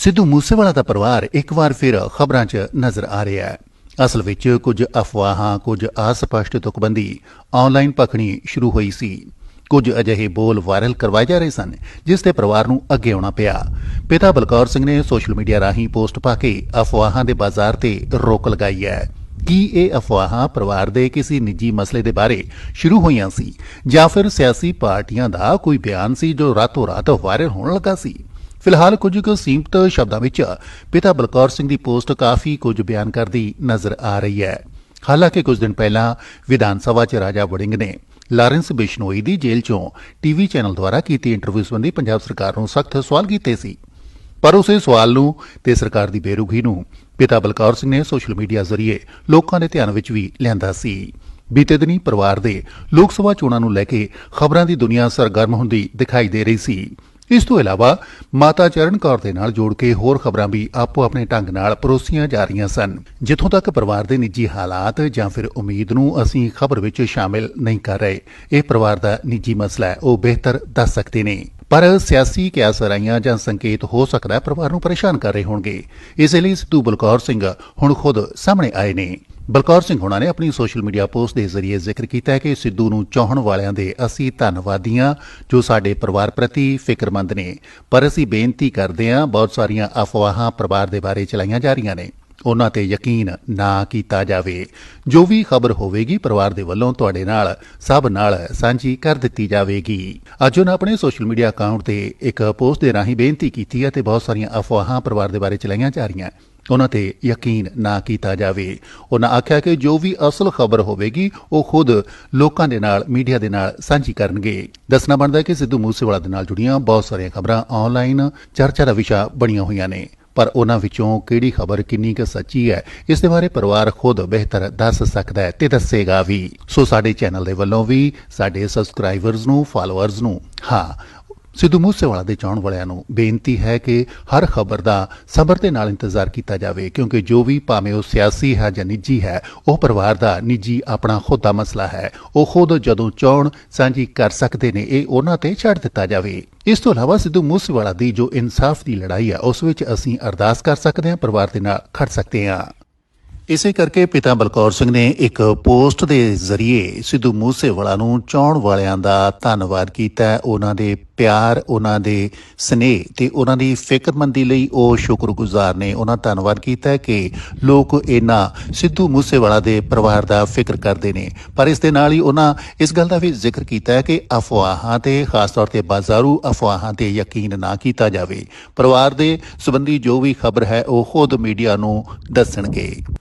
ਸਿੱਧੂ ਮੂਸੇਵਾਲਾ ਦਾ ਪਰਿਵਾਰ ਇੱਕ ਵਾਰ ਫਿਰ ਖਬਰਾਂ 'ਚ ਨਜ਼ਰ ਆ ਰਿਹਾ ਹੈ। ਅਸਲ ਵਿੱਚ ਕੁਝ ਅਫਵਾਹਾਂ, ਕੁਝ ਅਸਪਸ਼ਟ ਤੁਕਬੰਦੀ ਆਨਲਾਈਨ ਪਖਣੀ ਸ਼ੁਰੂ ਹੋਈ ਸੀ। ਕੁਝ ਅਜਿਹੇ ਬੋਲ ਵਾਇਰਲ ਕਰਵਾਏ ਜਾ ਰਹੇ ਸਨ, ਜਿਸ ਤੇ ਪਰਿਵਾਰ ਨੂੰ ਅੱਗੇ ਆਉਣਾ ਪਿਆ। ਪਿਤਾ ਬਲਕੌਰ ਸਿੰਘ ਨੇ ਸੋਸ਼ਲ ਮੀਡੀਆ ਰਾਹੀਂ ਪੋਸਟ ਪਾ ਕੇ ਅਫਵਾਹਾਂ ਦੇ ਬਾਜ਼ਾਰ ਤੇ ਰੋਕ ਲਗਾਈ ਹੈ। ਕੀ ਇਹ ਅਫਵਾਹਾਂ ਪਰਿਵਾਰ ਦੇ ਕਿਸੇ ਨਿੱਜੀ ਮਸਲੇ ਦੇ ਬਾਰੇ ਸ਼ੁਰੂ ਹੋਈਆਂ ਸੀ ਜਾਂ ਫਿਰ ਸਿਆਸੀ ਪਾਰਟੀਆਂ ਦਾ ਕੋਈ ਬਿਆਨ ਸੀ ਜੋ ਰਾਤੋਂ ਰਾਤ ਵਾਇਰਲ ਹੋਣ ਲੱਗਾ ਸੀ? ਫਿਲਹਾਲ ਕੁਝ ਕੁ ਸੀਮਤ ਸ਼ਬਦਾਂ ਵਿੱਚ ਪਿਤਾ ਬਲਕੌਰ ਸਿੰਘ ਦੀ ਪੋਸਟ ਕਾਫੀ ਕੁਝ ਬਿਆਨ ਕਰਦੀ ਨਜ਼ਰ ਆ ਰਹੀ ਹੈ। ਹਾਲਾਂਕਿ ਕੁਝ ਦਿਨ ਪਹਿਲਾਂ ਵਿਧਾਨ ਸਭਾ 'ਚ ਰਾਜਾ ਵੜਿੰਗ ਨੇ ਲਾਰੈਂਸ ਬਿਸ਼ਨੋਈ ਦੀ ਜੇਲ੍ਹ 'ਚੋਂ ਟੀਵੀ ਚੈਨਲ ਦੁਆਰਾ ਕੀਤੀ ਇੰਟਰਵਿਊ ਸੰਬੰਧੀ ਪੰਜਾਬ ਸਰਕਾਰ ਨੂੰ ਸਖਤ ਸਵਾਲ ਕੀਤੇ ਸੀ। ਪਰ ਉਸੇ ਸਵਾਲ ਨੂੰ ਤੇ ਸਰਕਾਰ ਦੀ ਬੇਰੁਖੀ ਨੂੰ ਪਿਤਾ ਬਲਕੌਰ ਸਿੰਘ ਨੇ ਸੋਸ਼ਲ ਮੀਡੀਆ ਜ਼ਰੀਏ ਲੋਕਾਂ ਦੇ ਧਿਆਨ ਵਿੱਚ ਵੀ ਲਿਆਂਦਾ ਸੀ। ਬੀਤੇ ਦਿਨੀ ਪਰਿਵਾਰ ਦੇ ਲੋਕ ਸਭਾ ਚੋਣਾਂ ਨੂੰ ਲੈ ਕੇ ਖਬਰਾਂ ਦੀ ਦੁਨੀਆ ਸਰਗਰਮ ਹੁੰਦੀ ਦਿਖਾਈ ਦੇ ਰਹੀ ਸੀ। ਇਸ ਤੋਂ ਇਲਾਵਾ ਮਾਤਾ ਚਰਨ ਕੌਰ ਦੇ ਨਾਲ ਜੋੜ ਕੇ ਹੋਰ ਖਬਰਾਂ ਵੀ ਆਪੋ ਆਪਣੇ ਢੰਗ ਨਾਲ ਪਰੋਸੀਆਂ ਜਾ ਰਹੀਆਂ ਸਨ। ਜਿੱਥੋਂ ਤੱਕ ਪਰਿਵਾਰ ਦੇ ਨਿੱਜੀ ਹਾਲਾਤ ਜਾਂ ਫਿਰ ਉਮੀਦ ਨੂੰ ਅਸੀਂ ਖਬਰ ਵਿੱਚ ਸ਼ਾਮਿਲ ਨਹੀਂ ਕਰ ਰਹੇ, ਇਹ ਪਰਿਵਾਰ ਦਾ ਨਿੱਜੀ ਮਸਲਾ ਹੈ, ਉਹ ਬਿਹਤਰ ਦੱਸ ਸਕਦੇ ਨੇ। ਪਰ ਸਿਆਸੀ ਕਿਆਸਰਾਈਆਂ ਜਾਂ ਸੰਕੇਤ ਹੋ ਸਕਦਾ ਹੈ, ਪਰਿਵਾਰ ਨੂੰ ਪਰੇਸ਼ਾਨ ਕਰ ਰਹੇ ਹੋਣਗੇ। ਇਸ ਲਈ ਸਿੱਧੂ ਬਲਕੌਰ ਸਿੰਘ ਹੁਣ ਖੁਦ ਸਾਹਮਣੇ ਆਏ ਨੇ। ਬਲਕੌਰ ਸਿੰਘ ਹੁਣਾਂ ਨੇ ਆਪਣੀ ਸੋਸ਼ਲ ਮੀਡੀਆ ਪੋਸਟ ਦੇ ਜ਼ਰੀਏ ਜ਼ਿਕਰ ਕੀਤਾ ਹੈ ਕਿ ਸਿੱਧੂ ਨੂੰ ਚਾਹਣ ਵਾਲਿਆਂ ਦੇ ਅਸੀਂ ਧੰਨਵਾਦੀਆਂ, ਜੋ ਸਾਡੇ ਪਰਿਵਾਰ ਪ੍ਰਤੀ ਫਿਕਰਮੰਦ ਨੇ। ਪਰ ਅਸੀਂ ਬੇਨਤੀ ਕਰਦੇ ਹਾਂ, ਬਹੁਤ ਸਾਰੀਆਂ ਅਫਵਾਹਾਂ ਪਰਿਵਾਰ ਦੇ ਬਾਰੇ ਚਲਾਈਆਂ ਜਾ ਰਹੀਆਂ ਨੇ। ਉਹਨਾਂ ਤੇ ਯਕੀਨ ਨਾ ਕੀਤਾ ਜਾਵੇ। ਜੋ ਵੀ ਖਬਰ ਹੋਵੇਗੀ ਪਰਿਵਾਰ ਦੇ ਵੱਲੋਂ ਤੁਹਾਡੇ ਨਾਲ, ਸਭ ਨਾਲ ਸਾਂਝੀ ਕਰ ਦਿੱਤੀ ਜਾਵੇਗੀ। ਅੱਜ ਉਹਨਾਂ ਆਪਣੇ ਸੋਸ਼ਲ ਮੀਡੀਆ ਅਕਾਊਂਟ ਤੇ ਇੱਕ ਪੋਸਟ ਦੇ ਰਾਹੀਂ ਬੇਨਤੀ ਕੀਤੀ ਹੈ ਤੇ ਬਹੁਤ ਸਾਰੀਆਂ ਅਫਵਾਹਾਂ ਪਰਿਵਾਰ ਦੇ ਬਾਰੇ ਚਲਾਈਆਂ ਜਾ ਰਹੀਆਂ। ਉਹਨਾਂ ਤੇ ਯਕੀਨ ਨਾ ਕੀਤਾ ਜਾਵੇ। ਉਹਨਾਂ ਆਖਿਆ ਕਿ ਜੋ ਵੀ ਅਸਲ ਖਬਰ ਹੋਵੇਗੀ, ਉਹ ਖੁਦ ਲੋਕਾਂ ਦੇ ਨਾਲ, ਮੀਡੀਆ ਦੇ ਨਾਲ ਸਾਂਝੀ ਕਰਨਗੇ। ਦੱਸਣਾ ਬਣਦਾ ਹੈ ਕਿ ਸਿੱਧੂ ਮੂਸੇਵਾਲਾ ਦੇ ਨਾਲ ਜੁੜੀਆਂ ਬਹੁਤ ਸਾਰੀਆਂ ਖਬਰਾਂ ਆਨਲਾਈਨ ਚਰਚਾ ਦਾ ਵਿਸ਼ਾ ਬਣੀਆਂ ਹੋਈਆਂ ਨੇ। ਪਰ ਉਹਨਾਂ ਵਿੱਚੋਂ ਕਿਹੜੀ ਖਬਰ ਕਿੰਨੀ ਕੁ ਸੱਚੀ ਹੈ, ਇਸ ਦੇ ਬਾਰੇ ਪਰਿਵਾਰ ਖੁਦ ਬਿਹਤਰ ਦੱਸ ਸਕਦਾ ਹੈ ਤੇ ਦੱਸੇਗਾ ਵੀ। ਸੋ ਸਾਡੇ ਚੈਨਲ ਦੇ ਵੱਲੋਂ ਵੀ ਸਾਡੇ ਸਬਸਕ੍ਰਾਈਬਰਸ ਨੂੰ ਫਾਲੋਅਰਸ ਨੂੰ, ਹਾਂ ਸਿੱਧੂ ਮੂਸੇਵਾਲਾ ਦੇ ਚਾਹਣ ਵਾਲਿਆਂ ਨੂੰ ਬੇਨਤੀ ਹੈ ਕਿ ਹਰ ਖਬਰ ਦਾ ਸਬਰ ਦੇ ਨਾਲ ਇੰਤਜ਼ਾਰ ਕੀਤਾ ਜਾਵੇ, ਕਿਉਂਕਿ ਜੋ ਵੀ ਭਾਵੇਂ ਉਹ ਸਿਆਸੀ ਹੈ ਜਾਂ ਨਿੱਜੀ ਹੈ, ਉਹ ਪਰਿਵਾਰ ਦਾ ਨਿੱਜੀ ਆਪਣਾ ਖੁਦ ਦਾ ਮਸਲਾ ਹੈ। ਉਹ ਖੁਦ ਜਦੋਂ ਚਾਹਣ ਸਾਂਝੀ ਕਰ ਸਕਦੇ ਨੇ, ਇਹ ਉਹਨਾਂ ਤੇ ਛੱਡ ਦਿੱਤਾ ਜਾਵੇ। ਇਸ ਤੋਂ ਇਲਾਵਾ ਸਿੱਧੂ ਮੂਸੇਵਾਲਾ ਦੀ ਜੋ ਇਨਸਾਫ ਦੀ ਲੜਾਈ ਹੈ, ਉਸ ਵਿੱਚ ਅਸੀਂ ਅਰਦਾਸ ਕਰ ਸਕਦੇ ਹਾਂ, ਪਰਿਵਾਰ ਦੇ ਨਾਲ ਖੜ ਸਕਦੇ ਹਾਂ। ਇਸੇ ਕਰਕੇ ਪਿਤਾ ਬਲਕੌਰ ਸਿੰਘ ਨੇ ਇੱਕ ਪੋਸਟ ਦੇ ਜ਼ਰੀਏ ਸਿੱਧੂ ਮੂਸੇਵਾਲਾ ਨੂੰ ਚਾਹਣ ਵਾਲਿਆਂ ਦਾ ਧੰਨਵਾਦ ਕੀਤਾ। ਹੈ। ਉਹਨਾਂ ਦੇ ਪਿਆਰ, ਉਹਨਾਂ ਦੇ ਸਨੇਹ ਤੇ ਉਹਨਾਂ ਦੀ ਫਿਕਰਮੰਦੀ ਲਈ ਉਹ ਸ਼ੁਕਰਗੁਜ਼ਾਰ ਨੇ ਉਹਨਾਂ ਧੰਨਵਾਦ ਕੀਤਾ ਕਿ ਲੋਕ ਇਹਨਾਂ ਸਿੱਧੂ ਮੂਸੇਵਾਲਾ ਦੇ ਪਰਿਵਾਰ ਦਾ ਫਿਕਰ ਕਰਦੇ ਨੇ। ਪਰ ਇਸ ਦੇ ਨਾਲ ਹੀ ਉਹਨਾਂ ਇਸ ਗੱਲ ਦਾ ਵੀ ਜ਼ਿਕਰ ਕੀਤਾ ਹੈ ਕਿ ਅਫਵਾਹਾਂ ਤੇ ਖਾਸ ਤੌਰ ਤੇ ਬਾਜ਼ਾਰੂ ਅਫਵਾਹਾਂ ਤੇ ਯਕੀਨ ਨਾ ਕੀਤਾ ਜਾਵੇ। ਪਰਿਵਾਰ ਦੇ ਸੰਬੰਧੀ ਜੋ ਵੀ ਖਬਰ ਹੈ ਉਹ ਖੁਦ ਮੀਡੀਆ ਨੂੰ ਦੱਸਣਗੇ।